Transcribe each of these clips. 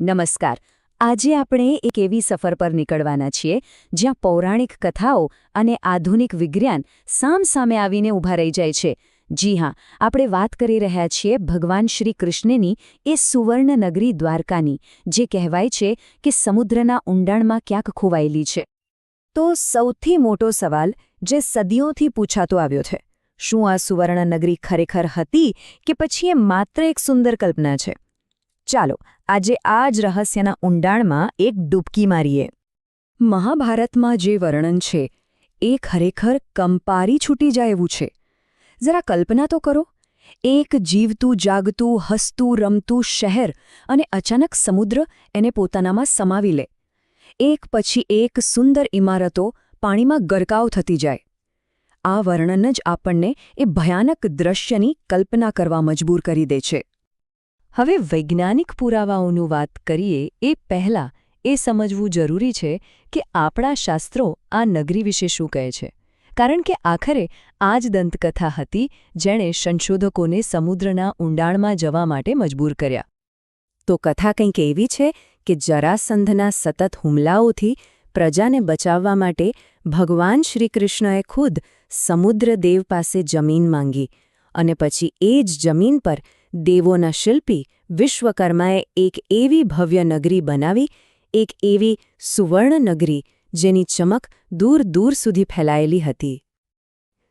નમસ્કાર. આજે આપણે એક એવી સફર પર નીકળવાના છીએ, જ્યાં પૌરાણિક કથાઓ અને આધુનિક વિજ્ઞાન સામસામે આવીને ઊભા રહી જાય છે. જી હા, આપણે વાત કરી રહ્યા છીએ ભગવાન શ્રી કૃષ્ણની એ સુવર્ણ નગરી દ્વારકાની, જે કહેવાય છે કે સમુદ્રના ઊંડાણમાં ક્યાંક ખોવાયેલી છે. તો સૌથી મોટો સવાલ, જે સદીઓથી પૂછાતો આવ્યો છે, શું આ સુવર્ણ નગરી ખરેખર હતી કે પછી એ માત્ર એક સુંદર કલ્પના છે? ચાલો આજે આ જ રહસ્યના ઊંડાણમાં એક ડૂબકી મારીએ. મહાભારતમાં જે વર્ણન છે, એ ખરેખર કંપારી છૂટી જાય એવું છે. જરા કલ્પના તો કરો, એક જીવતું, જાગતું, હસતું, રમતું શહેર અને અચાનક સમુદ્ર એને પોતાનામાં સમાવી લે. એક પછી એક સુંદર ઇમારતો પાણીમાં ગરકાવ થતી જાય. આ વર્ણન જ આપણને એ ભયાનક દ્રશ્યની કલ્પના કરવા મજબૂર કરી દે છે. હવે વૈજ્ઞાનિક પુરાવાઓનું વાત કરીએ, એ પહેલાં એ સમજવું જરૂરી છે કે આપણા શાસ્ત્રો આ નગરી વિશે શું કહે છે. કારણ કે આખરે આ જ દંતકથા હતી જેણે સંશોધકોને સમુદ્રના ઊંડાણમાં જવા માટે મજબૂર કર્યા. તો કથા કંઈક એવી છે કે જરાસંધના સતત હુમલાઓથી પ્રજાને બચાવવા માટે ભગવાન શ્રીકૃષ્ણએ ખુદ સમુદ્રદેવ પાસે જમીન માંગી અને પછી એ જ જમીન પર દેવોના શિલ્પી વિશ્વકર્માએ એક એવી ભવ્ય નગરી બનાવી, એક એવી સુવર્ણ નગરી જેની ચમક દૂર દૂર સુધી ફેલાયેલી હતી.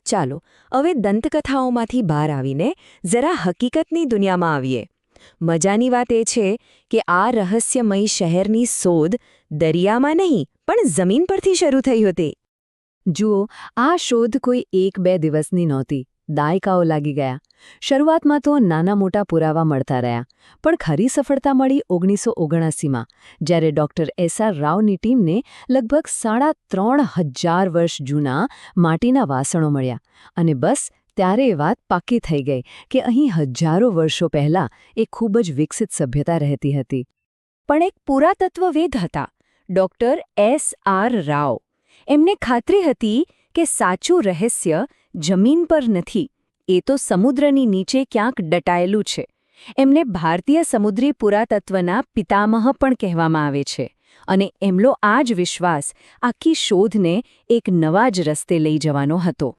ચાલો, હવે દંતકથાઓમાંથી બહાર આવીને જરા હકીકતની દુનિયામાં આવીએ. મજાની વાત એ છે કે આ રહસ્યમય શહેરની શોધ દરિયામાં નહીં, પણ જમીન પરથી શરૂ થઈ હતી. જુઓ, આ શોધ કોઈ એક બે દિવસની નહોતી. દાયકાઓ લાગી ગયા. શરૂઆતમાં તો નાના મોટા પુરાવા મળતા રહ્યા, પણ ખરી સફળતા મળી ઓગણીસો ઓગણાસીમાં, જ્યારે ડોક્ટર એસ આર રાવની ટીમને લગભગ સાડા ત્રણ હજાર વર્ષ જૂના માટીના વાસણો મળ્યા. અને બસ, ત્યારે એ વાત પાકી થઈ ગઈ કે અહીં હજારો વર્ષો પહેલાં એ ખૂબ જ વિકસિત સભ્યતા રહેતી હતી. પણ એક પુરાતત્વવેદ હતા, ડોક્ટર એસ આર રાવ. એમને ખાતરી હતી કે સાચું રહસ્ય જમીન પર નથી, એ તો સમુદ્રની નીચે ક્યાંક ડટાયેલું છે. એમને ભારતીય સમુદ્રી પુરાતત્વના પિતામહ પણ કહેવામાં આવે છે, અને એમનો આ જ વિશ્વાસ આખી શોધને એક નવા જ રસ્તે લઈ જવાનો હતો.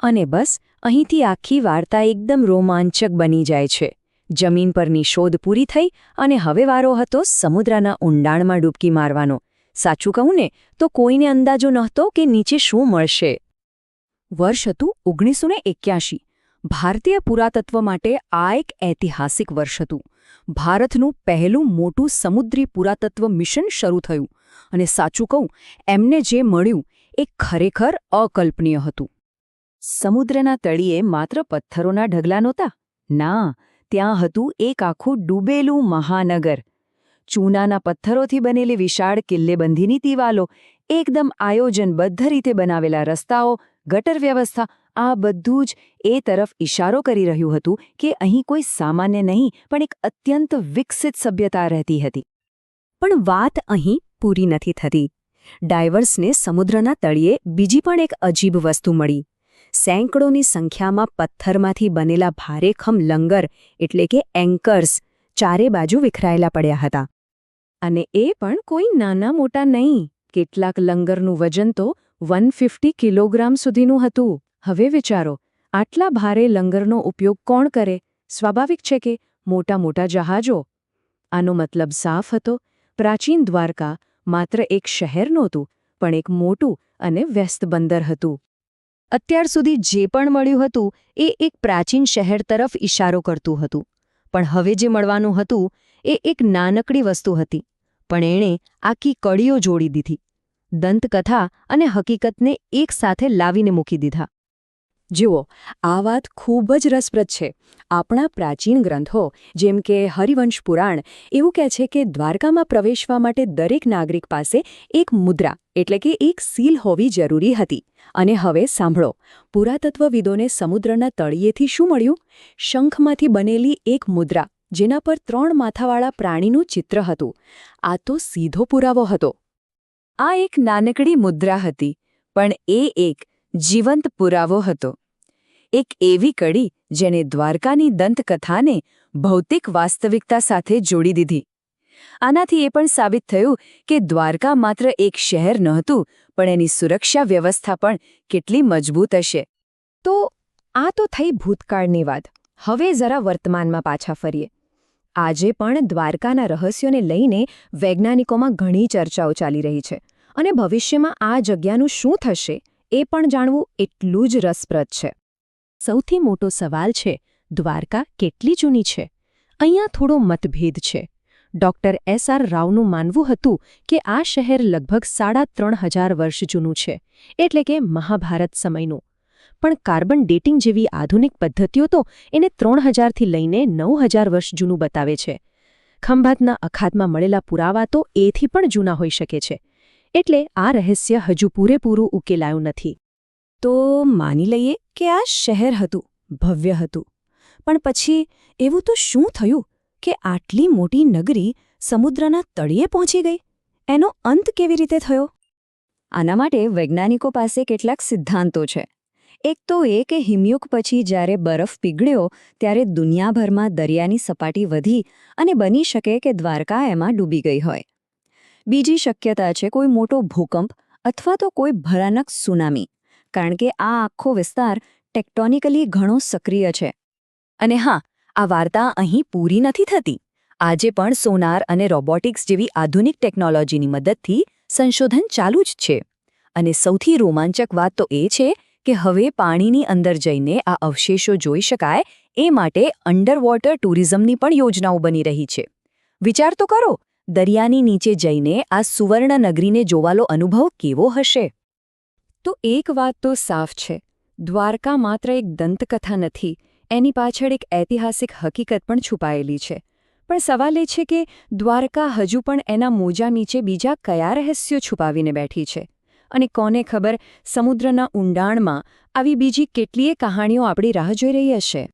અને બસ, અહીંથી આખી વાર્તા એકદમ રોમાંચક બની જાય છે. જમીન પરની શોધ પૂરી થઈ અને હવે વારો હતો સમુદ્રના ઊંડાણમાં ડૂબકી મારવાનો. સાચું કહું ને, તો કોઈને અંદાજો નહોતો કે નીચે શું મળશે. વર્ષ હતું ઓગણીસો એક્યાશી. ભારતીય પુરાતત્વ માટે આ એક ઐતિહાસિક વર્ષ હતું. ભારતનું પહેલું મોટું સમુદ્રી પુરાતત્વ મિશન શરૂ થયું અને સાચું કહું, એમને જે મળ્યું એ ખરેખર અકલ્પનીય હતું. સમુદ્રના તળિયે માત્ર પથ્થરોના ઢગલા નહોતા. ના, ત્યાં હતું એક આખું ડૂબેલું મહાનગર. ચૂનાના પથ્થરોથી બનેલી વિશાળ કિલ્લેબંધીની દિવાલો, એકદમ આયોજનબદ્ધ રીતે બનાવેલા રસ્તાઓ ગટર વ્યવસ્થા, આ બધું જ એ તરફ ઇશારો કરી રહ્યું હતું કે અહીં કોઈ સામાન્ય નહીં, પણ એક અત્યંત વિકસિત સભ્યતા રહેતી હતી. પણ વાત અહીં પૂરી નથી થતી. ડાયવર્સને સમુદ્રના તળિયે બીજી પણ એક અજીબ વસ્તુ મળી. સેંકડોની સંખ્યામાં પથ્થરમાંથી બનેલા ભારેખમ લંગર, એટલે કે એન્કર્સ, ચારે બાજુ વિખરાયેલા પડ્યા હતા. અને એ પણ કોઈ નાના મોટા નહીં. કેટલાક લંગરનું વજન તો વન ફિફ્ટી કિલોગ્રામ સુધીનું હતું. હવે વિચારો, આટલા ભારે લંગરનો ઉપયોગ કોણ કરે? સ્વાભાવિક છે કે મોટા મોટા જહાજો. આનો મતલબ સાફ હતો. પ્રાચીન દ્વારકા માત્ર એક શહેર નહોતું, પણ એક મોટું અને વ્યસ્ત બંદર હતું. અત્યાર સુધી જે પણ મળ્યું હતું, એ એક પ્રાચીન શહેર તરફ ઇશારો કરતું હતું. પણ હવે જે મળવાનું હતું, એ એક નાનકડી વસ્તુ હતી. પણ એણે આખી કડીઓ જોડી દીધી. દંતકથા અને હકીકતને એક સાથે લાવીને મૂકી દીધા. જુઓ, આ વાત ખૂબ જ રસપ્રદ છે. આપણા પ્રાચીન ગ્રંથો, જેમ કે હરિવંશ પુરાણ, એવું કહે છે કે દ્વારકામાં પ્રવેશવા માટે દરેક નાગરિક પાસે એક મુદ્રા, એટલે કે એક સીલ હોવી જરૂરી હતી. અને હવે સાંભળો, પુરાતત્વવિદોને સમુદ્રના તળિયેથી શું મળ્યું? શંખમાંથી બનેલી એક મુદ્રા, જેના પર ત્રણ માથાવાળા પ્રાણીનું ચિત્ર હતું. આ તો સીધો પુરાવો હતો. આ એક નાનકડી મુદ્રા હતી, પણ એ એક જીવંત પુરાવો હતો. એક એવી કડી જેને દ્વારકાની દંતકથાને ભૌતિક વાસ્તવિકતા સાથે જોડી દીધી. આનાથી એ પણ સાબિત થયું કે દ્વારકા માત્ર એક શહેર નહોતું, પણ એની સુરક્ષા વ્યવસ્થા પણ કેટલી મજબૂત હશે. તો આ તો થઈ ભૂતકાળની વાત. હવે જરા વર્તમાનમાં પાછા ફરીએ. આજે પણ દ્વારકાના રહસ્યોને લઈને વૈજ્ઞાનિકોમાં ઘણી ચર્ચાઓ ચાલી રહી છે. અને ભવિષ્યમાં આ જગ્યાનું શું થશે, એ પણ જાણવું એટલું જ રસપ્રદ છે. સૌથી મોટો સવાલ છે, દ્વારકા કેટલી જૂની છે? અહીંયા થોડો મતભેદ છે. ડોક્ટર એસ આર રાવનું માનવું હતું કે આ શહેર લગભગ સાડા ત્રણ હજાર વર્ષ જૂનું છે, એટલે કે મહાભારત સમયનું. પણ કાર્બન ડેટિંગ જેવી આધુનિક પદ્ધતિઓ તો એને ત્રણ હજારથી લઈને નવ હજાર વર્ષ જૂનું બતાવે છે. ખંભાતના અખાતમાં મળેલા પુરાવા તો એથી પણ જૂના હોઈ શકે છે. એટલે આ રહસ્ય હજુ પૂરેપૂરું ઉકેલાયું નથી. તો માની લઈએ કે આ શહેર હતું, ભવ્ય હતું. પણ પછી એવું તો શું થયું કે આટલી મોટી નગરી સમુદ્રના તળિયે પહોંચી ગઈ? એનો અંત કેવી રીતે થયો? આના માટે વૈજ્ઞાનિકો પાસે કેટલાક સિદ્ધાંતો છે. એક તો એ કે હિમયુગ પછી જ્યારે બરફ પીગળ્યો, ત્યારે દુનિયાભરમાં દરિયાની સપાટી વધી અને બની શકે કે દ્વારકા એમાં ડૂબી ગઈ હોય. બીજી શક્યતા છે કોઈ મોટો ભૂકંપ અથવા તો કોઈ ભયાનક સુનામી, કારણ કે આ આખો વિસ્તાર ટેક્ટોનિકલી ઘણો સક્રિય છે. અને હા, આ વાર્તા અહીં પૂરી નથી થતી. આજે પણ સોનાર અને રોબોટિક્સ જેવી આધુનિક ટેકનોલોજીની મદદથી સંશોધન ચાલુ જ છે. અને સૌથી રોમાંચક વાત તો એ છે કે હવે પાણીની અંદર જઈને આ અવશેષો જોઈ શકાય, એ માટે અંડરવોટર ટુરિઝમની પણ યોજનાઓ બની રહી છે. વિચાર તો કરો, દરિયાની નીચે જઈને આ સુવર્ણ નગરીને જોવાલો અનુભવ કેવો હશે? તો એક વાત તો સાફ છે, દ્વારકા માત્ર એક દંતકથા નથી, એની પાછળ એક ઐતિહાસિક હકીકત પણ છુપાયેલી છે. પણ સવાલ એ છે કે દ્વારકા હજુ પણ એના મોજા નીચે બીજા કયા રહસ્યો છુપાવીને બેઠી છે? અને કોને ખબર સમુદ્રના ઊંડાણમાં આવી બીજી કેટલીય કહાણીઓ આપણી રાહ જોઈ રહી હશે.